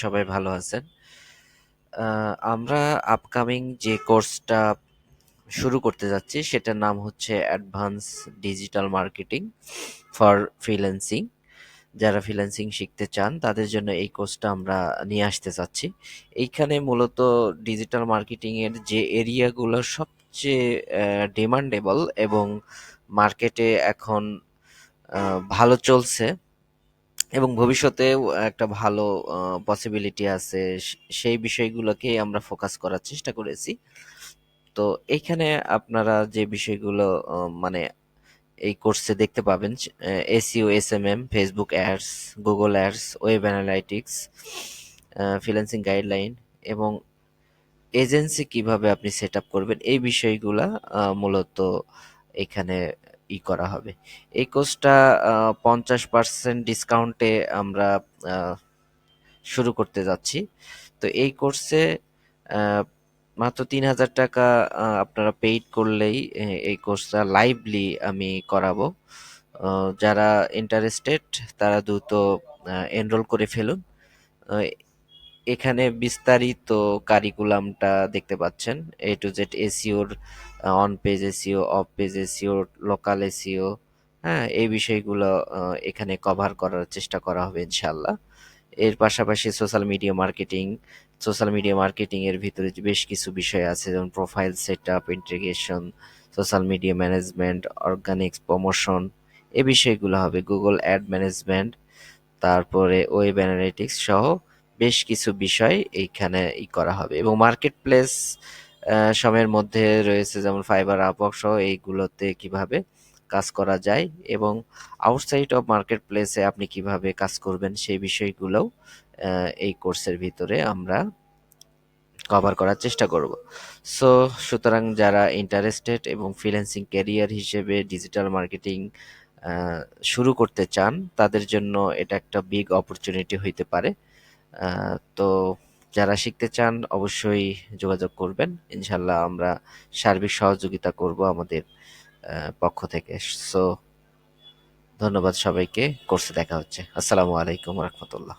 সবাই ভালো আছেন। আমরা আপকামিং যে কোর্সটা শুরু করতে যাচ্ছি, সেটার নাম হচ্ছে advance digital marketing for freelancing. যারা ফ্রিল্যান্সিং শিখতে চান, তাদের জন্য এই কোর্সটা আমরা নিয়ে আসতে চাচ্ছি। এইখানে মূলত ডিজিটাল মার্কেটিং এর যে এরিয়াগুলো সবচেয়ে ডিমান্ডেবল এবং মার্কেটে এখন ভালো চলছে এবং ভবিষ্যতেও একটা ভালো পসিবিলিটি আছে সেই বিষয়গুলোকেই আমরা ফোকাস করার চেষ্টা করেছি। তো এইখানে আপনারা যে বিষয়গুলো মানে এই কোর্সে দেখতে পাবেন সে S M M Facebook ads, Google ads, web analytics, uh freelancing guideline এবং এজেন্সি কীভাবে আপনি সেট আপ করবেন এই বিষয়গুলা মূলত এখানে ই করা হবে। এই কোর্সটা পঞ্চাশ পার্সেন্ট ডিসকাউন্টে আমরা শুরু করতে যাচ্ছি। তো এই কোর্সে মাত্র তিন হাজার টাকা আপনারা পেইড করলেই এই কোর্সটা লাইভলি আমি করাবো। যারা ইন্টারেস্টেড তারা দ্রুত এনরোল করে ফেলুন। এখানে বিস্তারিত কারিকুলামটা দেখতে পাচ্ছেন। এ টু জেড এসইওর আ on page SEO, off page SEO, local SEO হ্যাঁ? এই বিষয়গুলো এখানে কভার করার চেষ্টা করা হবে ইনশাল্লাহ এর পাশাপাশি social media marketing, social media marketing এর ভিতরে বেশ কিছু বিষয় আছে যেমন profile set up integration, social media management, organics promotion এই বিষয়গুলো হবে। গুগল অ্যাড ম্যানেজমেন্ট, তারপরে ওয়েব অ্যানালিটিক্স সহ বেশ কিছু বিষয় এইখানে ই করা হবে এবং মার্কেট প্লেস সময়ের মধ্যে রয়েছে যেমন ফাইবার, আপওয়ার্ক সহ এইগুলোতে কীভাবে কাজ করা যায় এবং আউটসাইড অফ মার্কেট প্লেসে আপনি কীভাবে কাজ করবেন সেই বিষয়গুলোও এই কোর্সের ভিতরে আমরা কভার করার চেষ্টা করব। সো সুতরাং যারা ইন্টারেস্টেড এবং ফ্রিল্যান্সিং ক্যারিয়ার হিসেবে ডিজিটাল মার্কেটিং শুরু করতে চান তাদের জন্য এটা একটা বিগ অপরচুনিটি হইতে পারে। তো যারা শিখতে চান, অবশ্যই যোগাযোগ করবেন। ইনশাল্লাহ আমরা সার্বিক সহযোগিতা করব আমাদের পক্ষ থেকে। সো ধন্যবাদ সবাইকে। কোর্সে দেখা হচ্ছে। আসসালামু আলাইকুম রাহমাতুল্লাহ।